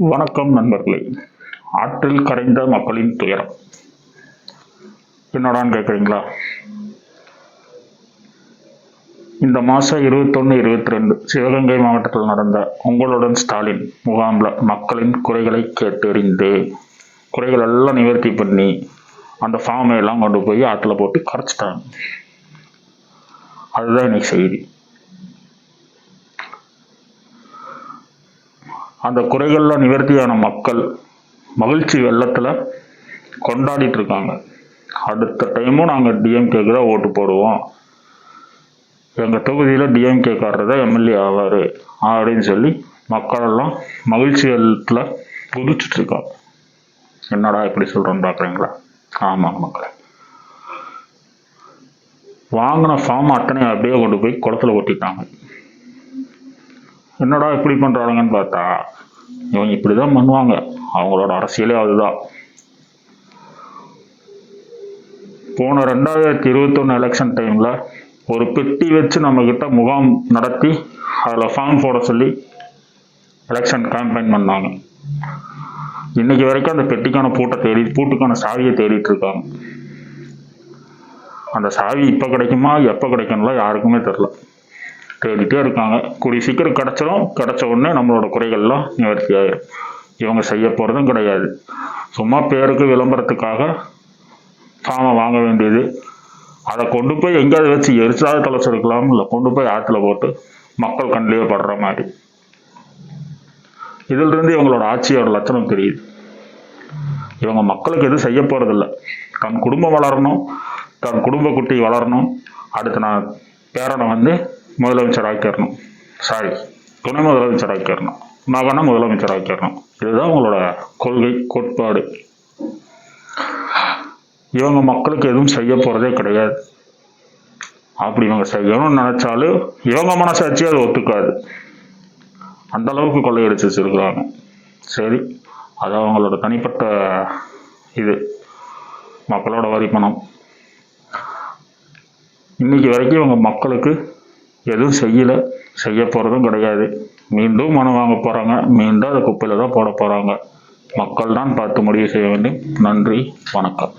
வணக்கம் நண்பர்களே. ஆற்றில் கரைந்த மக்களின் துயரம். என்னடான்னு கேட்குறீங்களா இந்த மாதம் இருபத்தொன்று இருபத்தி ரெண்டு சிவகங்கை மாவட்டத்தில் நடந்த உங்களுடன் ஸ்டாலின் முகாமில் மக்களின் குறைகளை கேட்டறிந்து குறைகள் எல்லாம் நிவர்த்தி பண்ணி அந்த ஃபார்மை எல்லாம் கொண்டு போய் ஆற்றுல போட்டு கரைச்சிட்டாங்க. அதுதான் இன்னைக்கு செய்தி. அந்த குறைகள்லாம் நிவர்த்தியான மக்கள் மகிழ்ச்சி வெள்ளத்தில் கொண்டாடிட்டு இருக்காங்க அடுத்த டைமும் நாங்கள் டிஎம்கேக்கு தான் ஓட்டு போடுவோம். எங்கள் தொகுதியில் டிஎம்கேக்காரர் தான் எம்எல்ஏ ஆவார் அப்படின்னு சொல்லி மக்களெல்லாம் மகிழ்ச்சி வெள்ளத்தில் குதிச்சுட்ருக்காங்க என்னடா எப்படி சொல்கிறோன்னு பார்க்குறீங்களா ஆமாங்க மக்களை. வாங்கின ஃபார்ம் அத்தனை அப்படியே கொண்டு போய் குளத்துல ஒட்டிட்டாங்க என்னடா இப்படி பண்ணுறானுங்கன்னு பார்த்தா இவங்க இப்படி தான் பண்ணுவாங்க. அவங்களோட அரசியலே அதுதான். போன ரெண்டாயிரத்தி இருபத்தொன்று எலெக்ஷன் டைமில் ஒரு பெட்டி வச்சு நம்மக்கிட்ட முகாம் நடத்தி அதில் ஃபார்ம் போட சொல்லி எலெக்ஷன் கேம்பெயின் பண்ணாங்க. இன்னைக்கு வரைக்கும் அந்த பெட்டிக்கான பூட்டை தேடி பூட்டுக்கான சாவியை தேடிட்டு இருக்காங்க. அந்த சாவி இப்போ கிடைக்குமா எப்போ கிடைக்கணும்லாம் யாருக்குமே தெரில தேடிட்டே இருக்காங்க. கூடிய சீக்கிரம் கிடச்சிரும். கிடச்ச உடனே நம்மளோட குறைகள்லாம் நிவர்த்தி ஆகிடும் இவங்க செய்ய போகிறதும் கிடையாது. சும்மா பேருக்கு விளம்பரத்துக்காக ஃபார்மை வாங்க வேண்டியது. அதை கொண்டு போய் எங்கேயாவது வச்சு எரிச்சாத தொலைச்சிருக்கலாம் இல்லை கொண்டு போய் ஆற்றுல போட்டு மக்கள் கண்ணிலே படுற மாதிரி. இதிலிருந்து இவங்களோட ஆட்சியோட லட்சணம் தெரியுது. இவங்க மக்களுக்கு எதுவும் செய்ய போகிறதில்ல தன் குடும்பம் வளரணும். தன் குடும்ப குட்டி வளரணும். அடுத்து நான் பேரனை வந்து முதலமைச்சர் ஆக்கிடணும் சாரி துணை முதலமைச்சர் ஆக்கிடணும் மகனை முதலமைச்சர் ஆக்கிடணும் இதுதான் உங்களோட கொள்கை கோட்பாடு. இவங்க மக்களுக்கு எதுவும் செய்ய போகிறதே கிடையாது. அப்படி இவங்க செய்யணும்னு நினச்சாலும் இவங்க மனசாட்சி அது ஒத்துக்காது. அந்த அளவுக்கு கொள்ளையடிச்சு வச்சிருக்கிறாங்க. சரி அது அவங்களோட தனிப்பட்ட இது. மக்களோட வரி பணம் இன்னைக்கு வரைக்கும் இவங்க மக்களுக்கு எதுவும் செய்யலை. செய்ய போகிறதும் கிடையாது. மீண்டும் மனு வாங்க போகிறாங்க மீண்டும் அதை குப்பையில் தான் போட போகிறாங்க மக்கள் தான் பார்த்து முடிவு செய்ய வேண்டும். நன்றி. வணக்கம்.